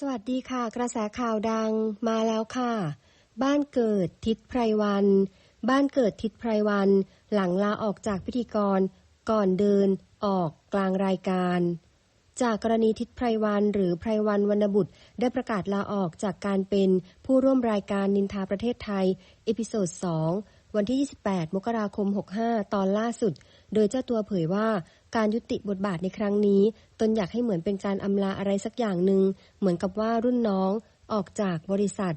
สวัสดีค่ะ กระแสข่าวดังมาแล้วค่ะ บ้านเกิดทิศไพรวัน บ้านเกิดทิศไพรวัน หลังลาออกจากพิธีกร ก่อนเดินออกกลางรายการ จากกรณีทิศไพรวัน หรือไพรวันวรรณบุตร ได้ประกาศลาออกจากการเป็นผู้ร่วมรายการนินทาประเทศไทย เอพิโซด2 วันที่ 28 มกราคม 65 ตอนล่าสุด โดยเจ้าตัวเผยว่าการยุติบทบาทในครั้งนี้ ตนอยากให้เหมือนเป็นการอำลาอะไรสักอย่างหนึ่ง เหมือนกับว่ารุ่นน้องออกจากบริษัท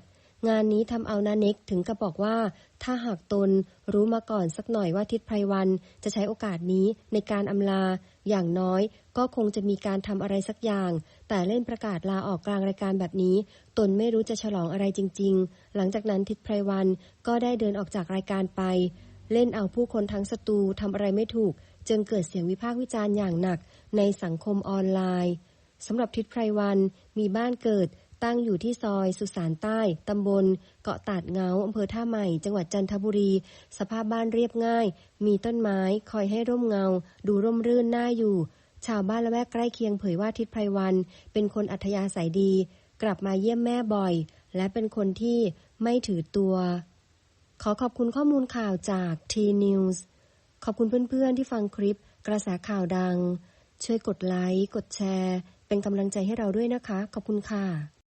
งานนี้ทำเอานาเน็กถึงกับบอกว่า ถ้าหากตนรู้มาก่อนสักหน่อยว่าทิศไพรวัน จะใช้โอกาสนี้ในการอำลา อย่างน้อยก็คงจะมีการทำอะไรสักอย่าง แต่เล่นประกาศลาออกกลางรายการแบบนี้ ตนไม่รู้จะฉลองอะไรจริง ๆ หลังจากนั้นทิศไพรวันก็ได้เดินออกจากรายการไป เล่นเอาผู้คนทั้งสตูทำอะไรไม่ถูกจนเกิดเสียงวิพากษ์วิจารณ์อย่างหนักในสังคมออนไลน์สำหรับทิศไพรวันมีบ้านเกิด ตั้งอยู่ที่ซอยสุสานใต้ ตำบล เกาะตาดเงาอำเภอท่าใหม่ จังหวัดจันทบุรี สภาพบ้านเรียบง่าย มีต้นไม้ คอยให้ร่มเงา ดูร่มรื่นน่าอยู่ ชาวบ้านละแวกใกล้เคียงเผยว่าทิศไพรวัน เป็นคนอัธยาศัยดี กลับมาเยี่ยมแม่บ่อย และเป็นคนที่ไม่ถือตัว ขอขอบคุณข้อมูลข่าวจาก T News ขอบคุณเพื่อนๆที่ฟังคลิป กระแสข่าวดัง ช่วยกดไลค์ กดแชร์ เป็นกำลังใจให้เราด้วยนะคะ ขอบคุณค่ะ